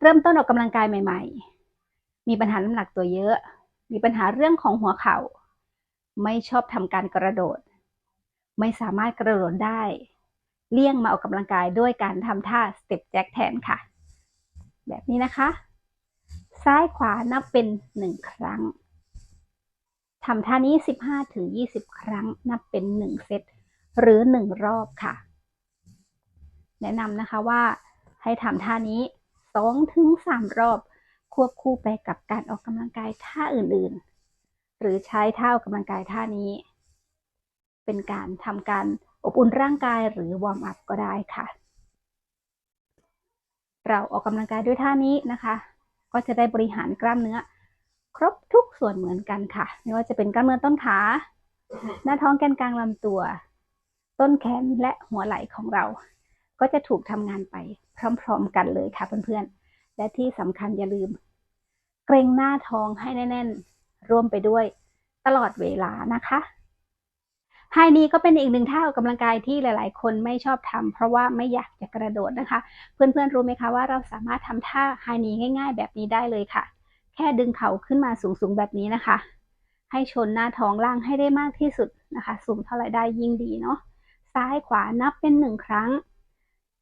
เริ่มต้นออกกำลังกายใหม่ ๆ มีปัญหาน้ำหนักตัวเยอะ มีปัญหาเรื่องของหัวเข่า ไม่ชอบทำการกระโดด ไม่สามารถกระโดดได้ เลี่ยงมาออกกำลังกายด้วยการทำท่าสเต็ปแจ็คแทนค่ะ แบบนี้นะคะ ซ้ายขวานับเป็นหนึ่งครั้งทำท่านี้ 15ถึง20 ครั้งนับเป็น 1 เซตหรือ 1 รอบค่ะ แนะนำนะคะว่าให้ทำท่านี้ 2ถึง3รอบ ควบคู่ไปกับการออกกำลังกายท่าอื่นๆ หรือใช้ท่าออกกำลังกายท่านี้ เป็นการทำการอบอุ่นร่างกายหรือวอร์มอัพก็ได้ค่ะ เราออกกำลังกายด้วยท่านี้นะคะ ก็จะได้บริหารกล้ามเนื้อ ครบทุกส่วนเหมือนกันค่ะ ไม่ว่าจะเป็นกล้ามเนื้อต้นขา หน้าท้องแกนกลางลำตัว ต้นแขนและหัวไหล่ของเรา ก็จะถูกทำงานไปพร้อมๆกันเลยค่ะเพื่อนๆ และที่สำคัญอย่าลืม เกรงหน้าท้องให้แน่นๆ ร่วมไปด้วยตลอดเวลานะคะไฮนี้ก็เป็นอีกหนึ่งท่าออกกำลังกายที่หลายๆ คนไม่ชอบทำเพราะว่าไม่อยากจะกระโดดนะคะ เพื่อนๆรู้ไหมคะว่าเราสามารถทำท่าไฮนี้ง่าย ๆ แบบนี้ได้เลยค่ะ แค่ดึงเข่าขึ้นมาสูงๆแบบนี้นะคะ ให้ชนหน้าท้องล่างให้ได้มากที่สุดนะคะ สูงเท่าไหร่ได้ยิ่งดีเนาะซ้ายขวานับเป็นหนึ่งครั้ง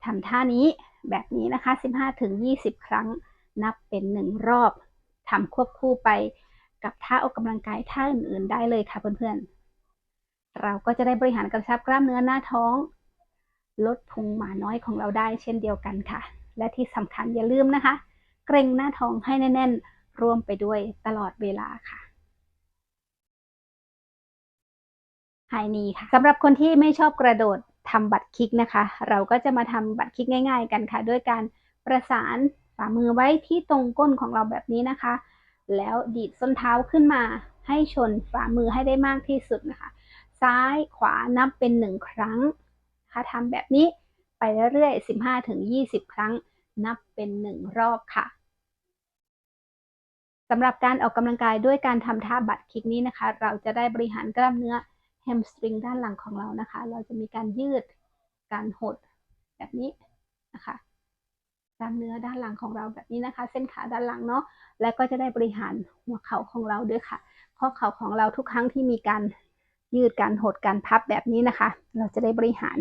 ทำท่านี้แบบนี้นะคะ 15-20 ครั้งนับเป็นหนึ่งรอบทำควบคู่ไปกับท่าออกกำลังกายท่าอื่นๆได้เลยค่ะเพื่อนๆ เราก็จะได้บริหารกระชับกล้ามเนื้อหน้าท้อง ลดพุงหมาน้อยของเราได้เช่นเดียวกันค่ะ และที่สำคัญอย่าลืมนะคะ เกรงหน้าท้องให้แน่นๆ ร่วมไปด้วยตลอดเวลาค่ะไฮนีค่ะสำหรับคนที่ไม่ชอบกระโดด ทำบัตรคลิกนะคะ เราก็จะมาทำบัตรคลิกง่าย ๆ กันค่ะ ด้วยการประสานฝ่ามือไว้ที่ตรงก้นของเราแบบนี้นะคะ แล้วดีดส้นเท้าขึ้นมา ให้ชนฝ่ามือให้ได้มากที่สุดนะคะ ซ้ายขวานับเป็นหนึ่งครั้งค่ะทำแบบนี้ไปเรื่อยๆ15ถึง20 ครั้ง นับเป็นหนึ่งรอบค่ะสำหรับการออกกำลังกายด้วยการทำท่าบัตรคลิกนี้นะคะ เราจะได้บริหารกล้ามเนื้อ แฮมสตริงด้านหลังของเรานะคะ เราจะมีการยืด การหดแบบนี้นะคะกล้ามเนื้อด้านหลังของเราแบบนี้นะคะ เส้นขาด้านหลังเนาะ และก็จะได้บริหารหัวเข่าของเราด้วยค่ะ ข้อเข่าของเราทุกครั้งที่มีการยืด การหด การพับแบบนี้นะคะ เราจะได้บริหาร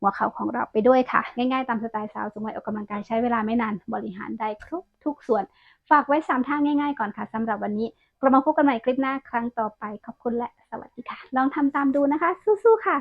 หัวเข่าของเราไปด้วยค่ะ ง่ายๆ ตามสไตล์สาวสมัยออกกำลังกายใช้เวลาไม่นาน บริหารได้ครบทุกส่วน ฝากไว้ 3ท่าง่าย ๆ ก่อนค่ะสำหรับวันนี้ กลับมาพบกันใหม่คลิปหน้าครั้งต่อไปขอบคุณและสวัสดีค่ะ ลองทำตามดูนะคะ สู้ๆค่ะ